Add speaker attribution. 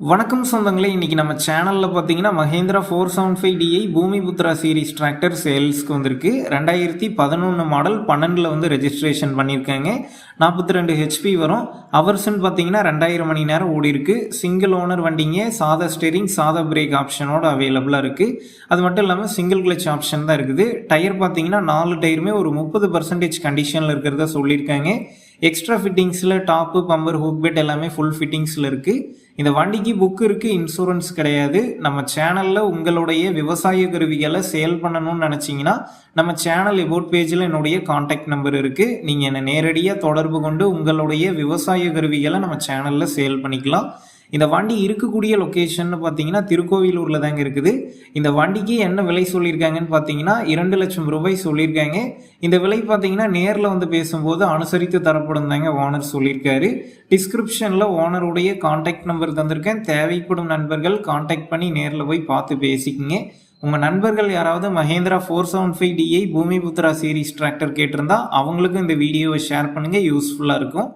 Speaker 1: வணக்கம் சொந்தங்களே இன்றைக்கி நம்ம சேனலில் பார்த்தீங்கன்னா Mahindra four seven five DI Bhoomiputra series tractor சேல்ஸ்க்கு வந்திருக்கு. ரெண்டாயிரத்தி பதினொன்று மாடல் பன்னெண்டில் வந்து ரெஜிஸ்ட்ரேஷன் பண்ணியிருக்காங்க. நாற்பத்தி ரெண்டு ஹெச்பி வரும். அவர்ஸ்ன்னு பார்த்தீங்கன்னா ரெண்டாயிரம் மணி நேரம் ஓடி இருக்கு. சிங்கிள் ஓனர் வண்டிங்க சாதா ஸ்டேரிங் சாதா பிரேக் ஆப்ஷனோட அவைலபிளாக இருக்குது அது மட்டும் இல்லாமல் சிங்கிள் கிளச் ஆப்ஷன் தான் இருக்குது. டயர் பார்த்தீங்கன்னா நாலு டயருமே ஒரு முப்பது பர்சன்டேஜ் கண்டிஷனில் இருக்கிறதா சொல்லியிருக்காங்க. எக்ஸ்ட்ரா ஃபிட்டிங்ஸில் டாப்பு பம்பர் ஹூக் பெட் எல்லாமே ஃபுல் ஃபிட்டிங்ஸில் இருக்குது இந்த வண்டிக்கு புக்கு இருக்குது இன்சூரன்ஸ் கிடையாது. நம்ம சேனலில் உங்களுடைய விவசாய கருவிகளை சேல் பண்ணணும்னு நினச்சிங்கன்னா நம்ம சேனல் எபோட் பேஜில் என்னுடைய காண்டாக்ட் நம்பர் இருக்குது நீங்கள் என்னை நேரடியாக தொடர்பு கொண்டு உங்களுடைய விவசாய கருவிகளை நம்ம சேனலில் சேல் பண்ணிக்கலாம். இந்த வண்டி இருக்கக்கூடிய லொக்கேஷன் பார்த்தீங்கன்னா திருக்கோவிலூரில் தாங்க இருக்குது. இந்த வண்டிக்கு என்ன விலை சொல்லியிருக்காங்கன்னு பார்த்தீங்கன்னா இரண்டு லட்சம் ரூபாய் சொல்லியிருக்காங்க. இந்த விலை பார்த்தீங்கன்னா நேரில் வந்து பேசும்போது அனுசரித்து தரப்படும் தாங்க ஓனர் சொல்லியிருக்காரு. டிஸ்கிரிப்ஷனில் ஓனருடைய காண்டாக்ட் நம்பர் தந்திருக்கேன். தேவைப்படும் நண்பர்கள் காண்டாக்ட் பண்ணி நேரில் போய் பார்த்து பேசிக்கிங்க. உங்கள் நண்பர்கள் யாராவது Mahindra four seven five DI Bhoomiputra series tractor கேட்டிருந்தா அவங்களுக்கும் இந்த வீடியோவை ஷேர் பண்ணுங்கள் யூஸ்ஃபுல்லாக இருக்கும்.